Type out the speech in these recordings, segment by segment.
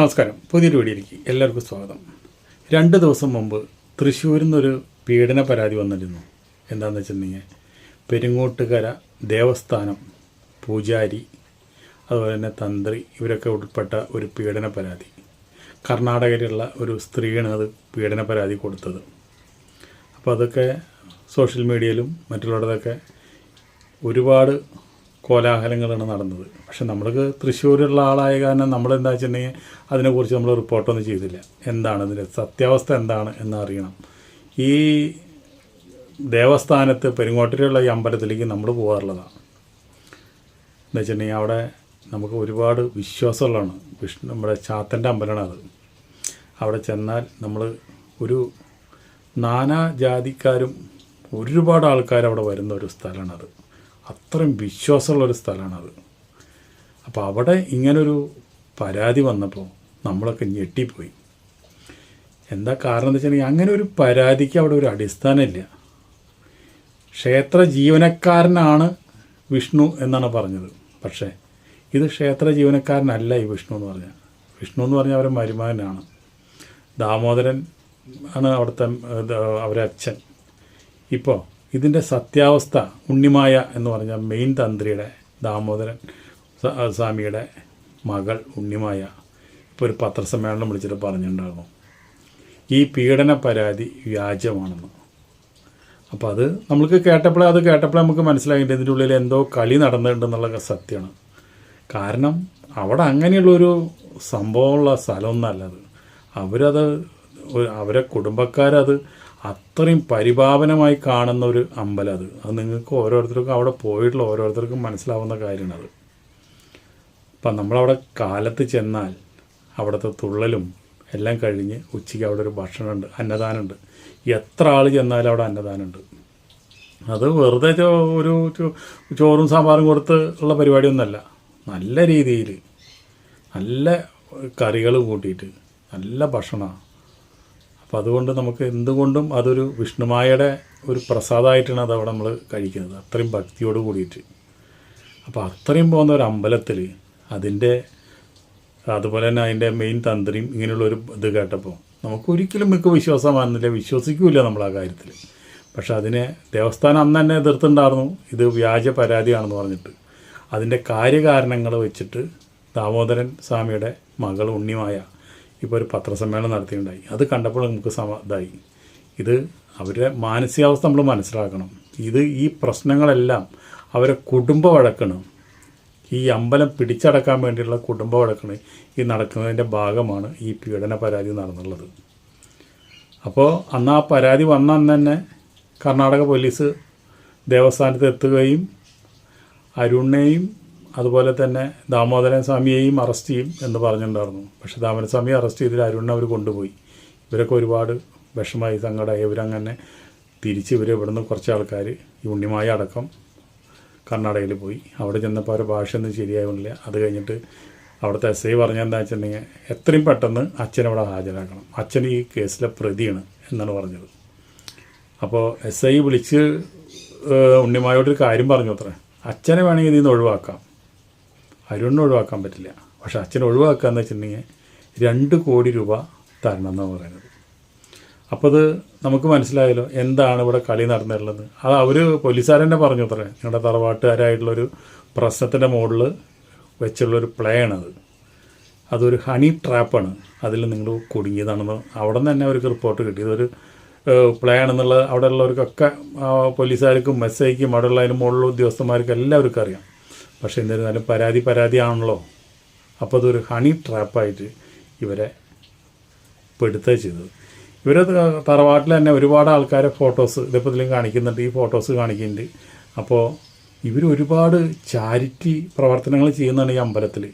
നമസ്കാരം. പുതിയൊരു വീഡിയോയിലേക്ക് എല്ലാവർക്കും സ്വാഗതം. രണ്ട് ദിവസം മുമ്പ് തൃശ്ശൂരിൽ നിന്നൊരു പീഡന പരാതി വന്നിരുന്നു. എന്താണെന്ന് വെച്ചിട്ടുണ്ടെങ്കിൽ പെരുങ്ങോട്ടുകര ദേവസ്ഥാനം പൂജാരി അതുപോലെ തന്നെ തന്ത്രി ഇവരൊക്കെ ഉൾപ്പെട്ട ഒരു പീഡന പരാതി. കർണാടകയിലുള്ള ഒരു സ്ത്രീയാണ് അത് പീഡന പരാതി കൊടുത്തത്. അപ്പോൾ അതൊക്കെ സോഷ്യൽ മീഡിയയിലും മറ്റുള്ളവരുടെതൊക്കെ ഒരുപാട് കോലാഹലങ്ങളാണ് നടന്നത്. പക്ഷെ നമ്മൾക്ക് തൃശ്ശൂരുള്ള ആളായ കാരണം നമ്മൾ എന്താ വെച്ചിട്ടുണ്ടെങ്കിൽ അതിനെക്കുറിച്ച് നമ്മൾ റിപ്പോർട്ടൊന്നും ചെയ്തില്ല. എന്താണ് ഇതിന്റെ സത്യാവസ്ഥ എന്താണ് എന്നറിയണം. ഈ ദേവസ്ഥാനത്ത് പെരുങ്ങോട്ടിലുള്ള ഈ അമ്പലത്തിലേക്ക് നമ്മൾ പോകാറുള്ളതാണ്. എന്ന് വെച്ചിട്ടുണ്ടെങ്കിൽ അവിടെ നമുക്ക് ഒരുപാട് വിശ്വാസമുള്ളതാണ്. വിഷ്ണു നമ്മുടെ ചാത്തന്റെ അമ്പലമാണ് അത്. അവിടെ ചെന്നാൽ നമ്മൾ ഒരു നാനാ ജാതിക്കാരും ഒരുപാട് ആൾക്കാർ അവിടെ വരുന്ന ഒരു സ്ഥലമാണത് അത്രയും വിശ്വാസമുള്ളൊരു സ്ഥലമാണത്. അപ്പോൾ അവിടെ ഇങ്ങനൊരു പരാതി വന്നപ്പോൾ നമ്മളൊക്കെ ഞെട്ടിപ്പോയി. എന്താ കാരണം എന്ന് വെച്ചിട്ടുണ്ടെങ്കിൽ അങ്ങനെ ഒരു പരാതിക്ക് അവിടെ ഒരു അടിസ്ഥാനമില്ല. ക്ഷേത്ര ജീവനക്കാരനാണ് വിഷ്ണു എന്നാണ് പറഞ്ഞത്. പക്ഷേ ഇത് ക്ഷേത്ര ജീവനക്കാരനല്ല ഈ വിഷ്ണു എന്ന് പറഞ്ഞാൽ വിഷ്ണു എന്ന് പറഞ്ഞാൽ അവരെ മരുമകനാണ്. ദാമോദരൻ ആണ് അവിടുത്തെ അവരെ അച്ഛൻ. ഇപ്പോൾ ഇതിന്റെ സത്യാവസ്ഥ ഉണ്ണിമായ എന്ന് പറഞ്ഞ മെയിൻ തന്ത്രിയുടെ ദാമോദരൻ സ്വാമിയുടെ മകൾ ഉണ്ണിമായ ഇപ്പോൾ ഒരു പത്രസമ്മേളനം വിളിച്ചിട്ട് പറഞ്ഞിട്ടുണ്ടാകും ഈ പീഡന പരാതി വ്യാജമാണെന്ന്. അപ്പോൾ അത് നമ്മൾക്ക് കേട്ടപ്പോഴേ അത് കേട്ടപ്പോഴേ നമുക്ക് മനസ്സിലായിട്ടുണ്ട് ഇതിന്റെ ഉള്ളിൽ എന്തോ കളി നടന്നിട്ടുണ്ടെന്നുള്ള സത്യമാണ്. കാരണം അവിടെ അങ്ങനെയുള്ളൊരു സംഭവമുള്ള സ്ഥലമൊന്നല്ലത് അവരത് അവരെ കുടുംബക്കാരത് അത്രയും പരിപാവനമായി കാണുന്ന ഒരു അമ്പലം അത്. അത് നിങ്ങൾക്ക് ഓരോരുത്തർക്കും അവിടെ പോയിട്ടുള്ള ഓരോരുത്തർക്കും മനസ്സിലാവുന്ന കാര്യമാണ് അത്. അപ്പം നമ്മളവിടെ കാലത്ത് ചെന്നാൽ അവിടുത്തെ തുള്ളലും എല്ലാം കഴിഞ്ഞ് ഉച്ചയ്ക്ക് അവിടെ ഒരു ഭക്ഷണമുണ്ട് അന്നദാനമുണ്ട്. എത്ര ആൾ ചെന്നാലും അവിടെ അന്നദാനമുണ്ട്. അത് വെറുതെ ഒരു ചോറും സാമ്പാറും കൊടുത്ത് ഉള്ള പരിപാടിയൊന്നുമല്ല. നല്ല രീതിയിൽ നല്ല കറികൾ കൂട്ടിയിട്ട് നല്ല ഭക്ഷണമാണ്. അപ്പം അതുകൊണ്ട് നമുക്ക് എന്തുകൊണ്ടും അതൊരു വിഷ്ണുമായയുടെ ഒരു പ്രസാദമായിട്ടാണ് അത് അവിടെ നമ്മൾ കഴിക്കുന്നത്. അത്രയും ഭക്തിയോട് കൂടിയിട്ട്. അപ്പോൾ അത്രയും പോകുന്ന ഒരു അമ്പലത്തിൽ അതിന്റെ അതുപോലെ തന്നെ അതിന്റെ മെയിൻ തന്ത്രിയും ഇങ്ങനെയുള്ളൊരു ഇത് കേട്ടപ്പോൾ നമുക്ക് ഒരിക്കലും മിക്ക വിശ്വാസം വന്നില്ല. വിശ്വസിക്കില്ല നമ്മൾ ആ കാര്യത്തിൽ പക്ഷെ അതിനെ ദേവസ്ഥാനം അന്ന് തന്നെ എതിർത്തുണ്ടായിരുന്നു ഇത് വ്യാജ പരാതിയാണെന്ന് പറഞ്ഞിട്ട്. അതിന്റെ കാര്യകാരണങ്ങൾ വെച്ചിട്ട് ദാമോദരൻ സ്വാമിയുടെ മകൾ ഉണ്ണിമായ ഇപ്പോൾ ഒരു പത്രസമ്മേളനം നടത്തിയിട്ടുണ്ടായി. അത് കണ്ടപ്പോൾ നമുക്ക് സമ ഇതായി. ഇത് അവരുടെ മാനസികാവസ്ഥ നമ്മൾ മനസ്സിലാക്കണം. ഇത് ഈ പ്രശ്നങ്ങളെല്ലാം അവരെ കുടുംബ വഴക്കണം. ഈ അമ്പലം പിടിച്ചടക്കാൻ വേണ്ടിയുള്ള കുടുംബ വഴക്കാണ് ഈ നടക്കുന്നതിന്റെ ഭാഗമാണ് ഈ പീഡന പരാതി നടന്നുള്ളത്. അപ്പോൾ അന്ന് ആ പരാതി വന്ന അന്ന് തന്നെ കർണാടക പോലീസ് ദേവസ്ഥാനത്ത് എത്തുകയും അരുണിനെയും അതുപോലെ തന്നെ ദാമോദരൻ സ്വാമിയെയും അറസ്റ്റ് ചെയ്യും എന്ന് പറഞ്ഞിട്ടുണ്ടായിരുന്നു. പക്ഷേ ദാമോദരൻ സ്വാമിയെ അറസ്റ്റ് ചെയ്തിട്ട് അരുൺ അവർ കൊണ്ടുപോയി. ഇവരൊക്കെ ഒരുപാട് വിഷമായി സങ്കടമായി ഇവരങ്ങനെ തിരിച്ച് ഇവർ ഇവിടുന്ന് കുറച്ച് ആൾക്കാർ ഈ ഉണ്ണിമായ അടക്കം കർണാടകയിൽ പോയി. അവിടെ ചെന്നപ്പോൾ അവരുടെ ഭാഷയൊന്നും ശരിയാവുന്നില്ല. അത് കഴിഞ്ഞിട്ട് അവിടുത്തെ എസ് ഐ പറഞ്ഞെന്താ വെച്ചിട്ടുണ്ടെങ്കിൽ എത്രയും പെട്ടെന്ന് അച്ഛനെ അവിടെ ഹാജരാക്കണം. അച്ഛൻ ഈ കേസിലെ പ്രതിയാണ് എന്നാണ് പറഞ്ഞത്. അപ്പോൾ എസ് ഐ വിളിച്ച് ഉണ്ണിമായോട്ടൊരു കാര്യം പറഞ്ഞു അത്ര അച്ഛനെ വേണമെങ്കിൽ ഇതിൽ നിന്ന് ഒഴിവാക്കാം. അരുണിനെ ഒഴിവാക്കാൻ പറ്റില്ല. പക്ഷെ അച്ഛനെ ഒഴിവാക്കുക എന്ന് വെച്ചിട്ടുണ്ടെങ്കിൽ രണ്ട് കോടി രൂപ തരണം എന്നാണ് പറയുന്നത്. അപ്പോൾ അത് നമുക്ക് മനസ്സിലായല്ലോ എന്താണ് ഇവിടെ കളി നടന്നിട്ടുള്ളത്. അത് അവർ പോലീസുകാർ തന്നെ പറഞ്ഞു അത്ര. ഞങ്ങളുടെ തറവാട്ടുകാരായിട്ടുള്ളൊരു പ്രശ്നത്തിന്റെ മുകളിൽ വെച്ചുള്ളൊരു പ്ലേ ആണത് അതൊരു ഹണി ട്രാപ്പാണ് അതിൽ നിങ്ങൾ കുടുങ്ങിയതാണെന്ന് അവിടെ നിന്ന് തന്നെ അവർക്ക് റിപ്പോർട്ട് കിട്ടി. ഇതൊരു പ്ലേ ആണെന്നുള്ളത് അവിടെ ഉള്ളവർക്കൊക്കെ പോലീസുകാർക്കും ഐക്കും അവിടെ ഉള്ളതിന് മുകളിലുള്ള ഉദ്യോഗസ്ഥന്മാർക്കും എല്ലാവർക്കും അറിയാം. പക്ഷേ എന്നിരുന്നാലും പരാതി പരാതിയാണല്ലോ. അപ്പോൾ അതൊരു ഹണി ട്രാപ്പായിട്ട് ഇവരെ പെടുത്തുക ചെയ്തത്. ഇവർ തറവാട്ടിൽ തന്നെ ഒരുപാട് ആൾക്കാരെ ഫോട്ടോസ് ഇതിപ്പോൾ ഇതിലും കാണിക്കുന്നുണ്ട് ഈ ഫോട്ടോസ് കാണിക്കുന്നുണ്ട്. അപ്പോൾ ഇവർ ഒരുപാട് ചാരിറ്റി പ്രവർത്തനങ്ങൾ ചെയ്യുന്നതാണ് ഈ അമ്പലത്തിൽ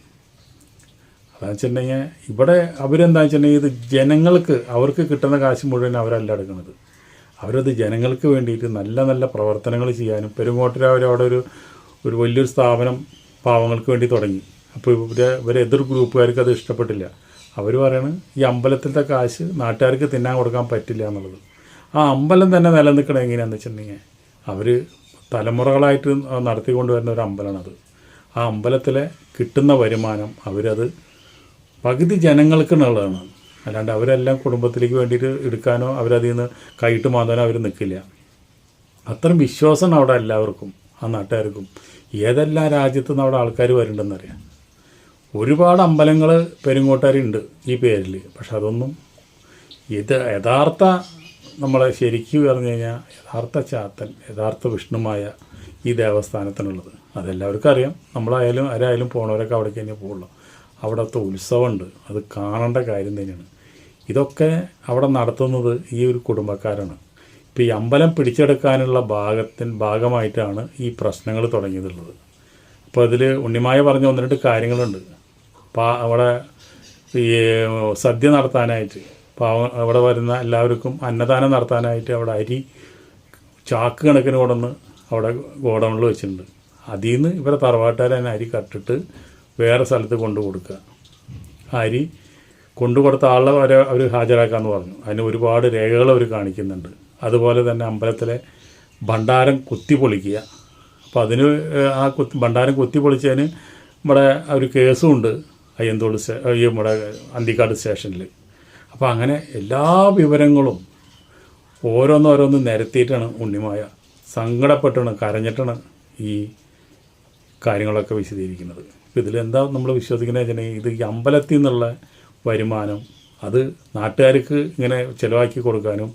അതാണെന്ന് വെച്ചിട്ടുണ്ടെങ്കിൽ ഇവിടെ അവരെന്താ വെച്ചിട്ടുണ്ടെങ്കിൽ ഇത് ജനങ്ങൾക്ക് അവർക്ക് കിട്ടുന്ന കാശ് മുഴുവൻ അവരല്ല എടുക്കുന്നത്. അവരത് ജനങ്ങൾക്ക് വേണ്ടിയിട്ട് നല്ല നല്ല പ്രവർത്തനങ്ങൾ ചെയ്യാനും പെരുങ്ങോട്ടിൽ അവർ അവിടെ ഒരു ഒരു വലിയൊരു സ്ഥാപനം പാവങ്ങൾക്ക് വേണ്ടി തുടങ്ങി. അപ്പോൾ ഇവരെ ഇവരെ എതിർ ഗ്രൂപ്പുകാർക്ക് അത് ഇഷ്ടപ്പെട്ടില്ല. അവർ പറയണ് ഈ അമ്പലത്തിലത്തെ കാശ് നാട്ടുകാർക്ക് തിന്നാൻ കൊടുക്കാൻ പറ്റില്ല എന്നുള്ളത്. ആ അമ്പലം തന്നെ നിലനിൽക്കണം എങ്ങനെയാണെന്ന് വെച്ചിട്ടുണ്ടെങ്കിൽ അവർ തലമുറകളായിട്ട് നടത്തിക്കൊണ്ടുവരുന്ന ഒരു അമ്പലമാണത് ആ അമ്പലത്തിലെ കിട്ടുന്ന വരുമാനം അവരത് പകുതി ജനങ്ങൾക്കുള്ളതാണ് അല്ലാണ്ട് അവരെല്ലാം കുടുംബത്തിലേക്ക് വേണ്ടിയിട്ട് എടുക്കാനോ അവരതിൽ നിന്ന് കൈയിട്ട് മാന്താനോ അവർ നിൽക്കില്ല. അത്രയും വിശ്വാസമാണ് അവിടെ എല്ലാവർക്കും. ആ നാട്ടുകാർക്കും. ഏതെല്ലാം രാജ്യത്തു നിന്ന് അവിടെ ആൾക്കാർ വരുന്നുണ്ടെന്നറിയാം. ഒരുപാട് അമ്പലങ്ങൾ പെരുങ്ങോട്ടാരുണ്ട് ഈ പേരിൽ പക്ഷെ അതൊന്നും ഇത് യഥാർത്ഥ നമ്മളെ ശരിക്കും പറഞ്ഞു കഴിഞ്ഞാൽ യഥാർത്ഥ ചാത്തൻ യഥാർത്ഥ വിഷ്ണുമായ ഈ ദേവസ്ഥാനത്തിനുള്ളത്. അതെല്ലാവർക്കും അറിയാം. നമ്മളായാലും ആരായാലും പോണവരൊക്കെ അവിടേക്ക് തന്നെ പോകുള്ളൂ അവിടുത്തെ ഉത്സവമുണ്ട് അത് കാണേണ്ട കാര്യം തന്നെയാണ്. ഇതൊക്കെ അവിടെ നടത്തുന്നത് ഈ ഒരു കുടുംബക്കാരാണ്. ഇപ്പോൾ ഈ അമ്പലം പിടിച്ചെടുക്കാനുള്ള ഭാഗത്തിൻ ഭാഗമായിട്ടാണ് ഈ പ്രശ്നങ്ങൾ തുടങ്ങിയതുള്ളത് അപ്പോൾ അതിൽ ഉണ്ണിമായ പറഞ്ഞ ഒന്ന് രണ്ട് കാര്യങ്ങളുണ്ട്. പാ അവിടെ ഈ സദ്യ നടത്താനായിട്ട് പാവ അവിടെ വരുന്ന എല്ലാവർക്കും അന്നദാനം നടത്താനായിട്ട് അവിടെ അരി ചാക്ക് കണക്കിന് കൊണ്ടുവന്ന് അവിടെ ഗോഡൗണിൽ വെച്ചിട്ടുണ്ട്. അതിൽ നിന്ന് ഇവരെ തറവാട്ടുകാർ തന്നെ അരി കട്ടിട്ട് വേറെ സ്ഥലത്ത് കൊണ്ടു കൊടുക്കുക അരി കൊണ്ടു കൊടുത്ത ആളെ വരെ അവർ ഹാജരാക്കാമെന്ന് പറഞ്ഞു. അതിന് ഒരുപാട് രേഖകൾ അവർ കാണിക്കുന്നുണ്ട്. അതുപോലെ തന്നെ അമ്പലത്തിലെ ഭണ്ഡാരം കുത്തി പൊളിക്കുക. അപ്പോൾ അതിന് ആ കുത്തി ഭണ്ഡാരം കുത്തി പൊളിച്ചതിന് ഇവിടെ ഒരു കേസും ഉണ്ട് അയ്യന്തോട് സ്റ്റേ ഈ നമ്മുടെ അന്തിക്കാട് സ്റ്റേഷനിൽ അപ്പോൾ അങ്ങനെ എല്ലാ വിവരങ്ങളും ഓരോന്നോരോന്ന് നിരത്തിയിട്ടാണ് ഉണ്ണിമായ സങ്കടപ്പെട്ടാണ് കരഞ്ഞിട്ടാണ് ഈ കാര്യങ്ങളൊക്കെ വിശദീകരിക്കുന്നത്. അപ്പോൾ ഇതിലെന്താ നമ്മൾ വിശ്വസിക്കുന്നത് വെച്ചിട്ടുണ്ടെങ്കിൽ ഇത് ഈ അമ്പലത്തിൽ നിന്നുള്ള വരുമാനം അത് നാട്ടുകാർക്ക് ഇങ്ങനെ ചിലവാക്കി കൊടുക്കാനും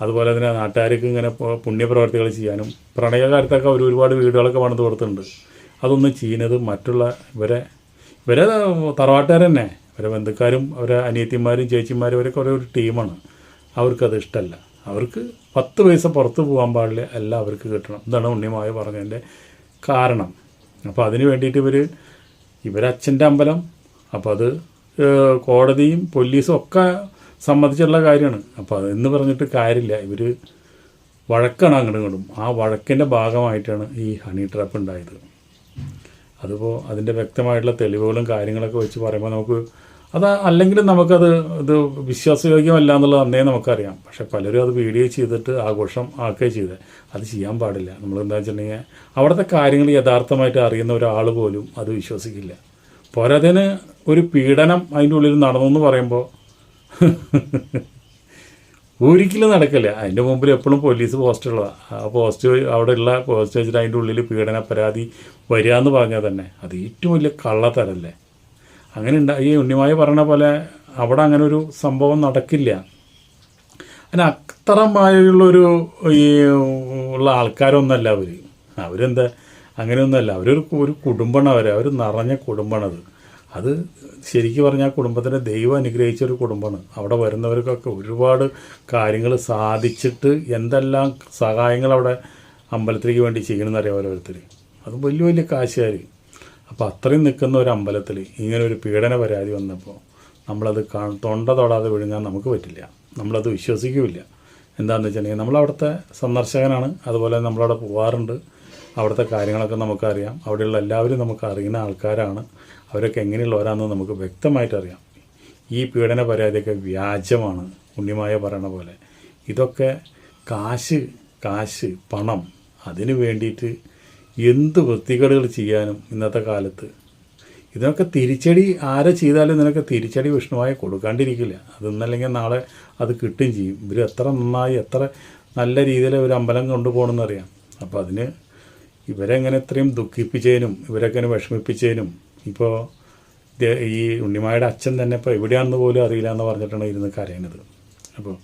അതുപോലെ തന്നെ നാട്ടുകാർക്ക് ഇങ്ങനെ പുണ്യപ്രവർത്തികൾ ചെയ്യാനും പ്രണയകാലത്തൊക്കെ അവർ ഒരുപാട് വീടുകളൊക്കെ പണിത് കൊടുത്തിട്ടുണ്ട്. അതൊന്നും ചെയ്യുന്നത് മറ്റുള്ള ഇവരെ ഇവരെ തറവാട്ടുകാർ തന്നെ ഇവരെ ബന്ധുക്കാരും അവരെ അനിയത്തിമാരും ചേച്ചിമാരും അവരൊക്കെ ഓരോ ഒരു ടീമാണ്. അവർക്കത് ഇഷ്ടമല്ല അവർക്ക് പത്ത് പൈസ പുറത്ത് പോകാൻ പാടില്ല. അല്ല അവർക്ക് കിട്ടണം. ഇതാണ് ഉണ്ണിമായ പറഞ്ഞതിന്റെ കാരണം. അപ്പോൾ അതിന് വേണ്ടിയിട്ട് ഇവർ ഇവരച്ഛന്റെ അമ്പലം അപ്പോൾ അത് കോടതിയും പോലീസും ഒക്കെ സമ്മതിച്ചുള്ള കാര്യമാണ്. അപ്പോൾ അതെന്ന് പറഞ്ഞിട്ട് കാര്യമില്ല. ഇവർ വഴക്കാണ് അങ്ങോട്ടും ആ വഴക്കിന്റെ ഭാഗമായിട്ടാണ് ഈ ഹണി ട്രാപ്പ് ഉണ്ടായത്. അതിപ്പോൾ അതിന്റെ വ്യക്തമായിട്ടുള്ള തെളിവുകളും കാര്യങ്ങളൊക്കെ വെച്ച് പറയുമ്പോൾ നമുക്ക് അത് അല്ലെങ്കിലും നമുക്കത് ഇത് വിശ്വാസയോഗ്യമല്ല എന്നുള്ളത് അന്നേ നമുക്കറിയാം. പക്ഷേ പലരും അത് വീഡിയോ ചെയ്തിട്ട് ആഘോഷം ആക്കുകയും ചെയ്തത് അത് ചെയ്യാൻ പാടില്ല. നമ്മൾ എന്താ വെച്ചിട്ടുണ്ടെങ്കിൽ അവിടുത്തെ കാര്യങ്ങൾ യഥാർത്ഥമായിട്ട് അറിയുന്ന ഒരാൾ പോലും അത് വിശ്വസിക്കില്ല. പോരാതിന് ഒരു പീഡനം അതിന്റെ ഉള്ളിൽ നടന്നു എന്ന് പറയുമ്പോൾ ഒരിക്കലും നടക്കില്ല. അതിന്റെ മുമ്പിൽ എപ്പോഴും പോലീസ് പോസ്റ്റ് ആ പോസ്റ്റ് അവിടെ ഉള്ള പോസ്റ്റ് വെച്ചിട്ട് അതിന്റെ ഉള്ളിൽ പീഡന പരാതി വരിക എന്ന് പറഞ്ഞാൽ തന്നെ അത് ഏറ്റവും വലിയ കള്ളത്തരല്ലേ. അങ്ങനെ ഉണ്ടാ ഈ ഉണ്ണിമായ പറഞ്ഞ പോലെ അവിടെ അങ്ങനെ ഒരു സംഭവം നടക്കില്ല. അതിന് അത്രമായുള്ളൊരു ഈ ഉള്ള ആൾക്കാരൊന്നല്ല അവർ അവരെന്താ? അങ്ങനെയൊന്നുമല്ല. അവരൊരു ഒരു കുടുംബമാണ് അവർ അവർ നിറഞ്ഞ കുടുംബമാണത് അത് ശരിക്കും പറഞ്ഞാൽ കുടുംബത്തിന്റെ ദൈവം അനുഗ്രഹിച്ച ഒരു കുടുംബമാണ്. അവിടെ വരുന്നവർക്കൊക്കെ ഒരുപാട് കാര്യങ്ങൾ സാധിച്ചിട്ട് എന്തെല്ലാം സഹായങ്ങൾ അവിടെ അമ്പലത്തിലേക്ക് വേണ്ടി ചെയ്യണമെന്ന് അറിയാം ഓരോരുത്തർ അത് വലിയ വലിയ കാശുകാർ അപ്പോൾ അത്രയും നിൽക്കുന്ന ഒരു അമ്പലത്തിൽ ഇങ്ങനെ ഒരു പീഡന പരാതി വന്നപ്പോൾ നമ്മളത് കാ തൊണ്ട തൊടാതെ വിഴുങ്ങാൻ നമുക്ക് പറ്റില്ല. നമ്മളത് വിശ്വസിക്കില്ല. എന്താണെന്ന് വെച്ചിട്ടുണ്ടെങ്കിൽ നമ്മളവിടുത്തെ സന്ദർശകനാണ്. അതുപോലെ നമ്മളവിടെ പോവാറുണ്ട്. അവിടുത്തെ കാര്യങ്ങളൊക്കെ നമുക്കറിയാം. അവിടെയുള്ള എല്ലാവരും നമുക്ക് അറിയുന്ന ആൾക്കാരാണ്. അവരൊക്കെ എങ്ങനെയുള്ളവരാണെന്ന് നമുക്ക് വ്യക്തമായിട്ട് അറിയാം ഈ പീഡന പരാതിയൊക്കെ വ്യാജമാണ്. ഉണ്ണിമായ പറയണ പോലെ. ഇതൊക്കെ കാശ് കാശ് പണം അതിന് വേണ്ടിയിട്ട് എന്ത് വൃത്തികേടുകൾ ചെയ്യാനും ഇന്നത്തെ കാലത്ത്. ഇതിനൊക്കെ തിരിച്ചടി ആരെ ചെയ്താലും ഇതിനൊക്കെ തിരിച്ചടി വിഷ്ണുവായി കൊടുക്കാണ്ടിരിക്കില്ല. അതെന്നല്ലെങ്കിൽ നാളെ അത് കിട്ടുകയും ചെയ്യും. ഇവർ എത്ര നന്നായി എത്ര നല്ല രീതിയിൽ ഒരു അമ്പലം കൊണ്ടുപോകണമെന്നറിയാം അപ്പോൾ അതിന് ഇവരെങ്ങനെ ഇത്രയും ദുഃഖിപ്പിച്ചതിനും ഇവരെങ്ങനെ വിഷമിപ്പിച്ചതിനും ഇപ്പോൾ ഈ ഉണ്ണിമായുടെ അച്ഛൻ തന്നെ ഇപ്പോൾ എവിടെയാണെന്ന് പോലും അറിയില്ല എന്ന് പറഞ്ഞിട്ടാണ് ഇരുന്ന് കരയുന്നത്. അപ്പോൾ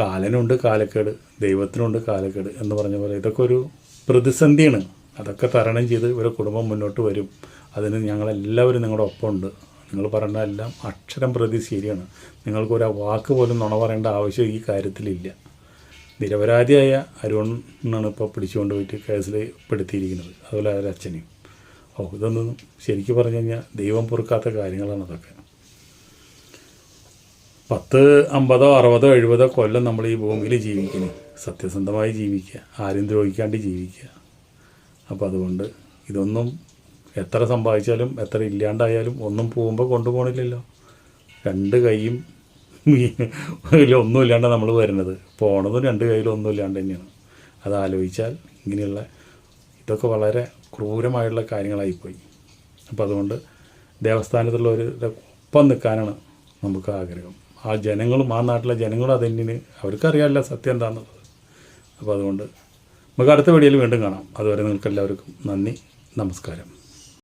കാലനുണ്ട് കാലക്കേട് ദൈവത്തിനുണ്ട് കാലക്കേട് എന്ന് പറഞ്ഞ പോലെ ഇതൊക്കെ ഒരു പ്രതിസന്ധിയാണ്. അതൊക്കെ തരണം ചെയ്ത് ഇവരെ കുടുംബം മുന്നോട്ട് വരും. അതിന് ഞങ്ങളെല്ലാവരും നിങ്ങളുടെ ഒപ്പമുണ്ട്. നിങ്ങൾ പറഞ്ഞ എല്ലാം അക്ഷരം പ്രതി ശരിയാണ്. നിങ്ങൾക്കൊരു വാക്ക് പോലും നുണ പറയേണ്ട ആവശ്യം ഈ കാര്യത്തിലില്ല. നിരപരാധിയായ അരുണാണ് ഇപ്പോൾ പിടിച്ചുകൊണ്ട് പോയിട്ട് കേസിൽ പെടുത്തിയിരിക്കുന്നത്. അതുപോലെ അവരുടെ അച്ഛനെയും. ഓ ഇതൊന്നും ശരിക്കും പറഞ്ഞു കഴിഞ്ഞാൽ ദൈവം പൊറുക്കാത്ത കാര്യങ്ങളാണ് അതൊക്കെ. പത്ത് അമ്പതോ അറുപതോ എഴുപതോ കൊല്ലം നമ്മൾ ഈ ഭൂമിയിൽ ജീവിക്കുന്നു സത്യസന്ധമായി ജീവിക്കുക. ആരും ദ്രോഹിക്കാണ്ട് ജീവിക്കുക. അപ്പോൾ അതുകൊണ്ട് ഇതൊന്നും എത്ര സമ്പാദിച്ചാലും എത്ര ഇല്ലാണ്ടായാലും ഒന്നും പോകുമ്പോൾ കൊണ്ടുപോകണില്ലല്ലോ. രണ്ട് കൈയും ഒന്നും ഇല്ലാണ്ട് നമ്മൾ വരുന്നത്. പോണതും രണ്ട് കയ്യിലും ഒന്നുമില്ലാണ്ട് തന്നെയാണ്. അത് ആലോചിച്ചാൽ ഇങ്ങനെയുള്ള ഇതൊക്കെ വളരെ ക്രൂരമായുള്ള കാര്യങ്ങളായിപ്പോയി. അപ്പോൾ അതുകൊണ്ട് ദേവസ്ഥാനത്തുള്ളവരുടെ ഒപ്പം നിൽക്കാനാണ് നമുക്ക് ആഗ്രഹം. ആ ജനങ്ങളും ആ നാട്ടിലെ ജനങ്ങളും അതെന്നിന് അവർക്കറിയാമല്ല സത്യം എന്താണെന്നുള്ളത് അപ്പോൾ അതുകൊണ്ട് നമുക്ക് അടുത്ത വീഡിയോയിൽ വീണ്ടും കാണാം. അതുവരെ നിങ്ങൾക്ക് എല്ലാവർക്കും നന്ദി നമസ്കാരം.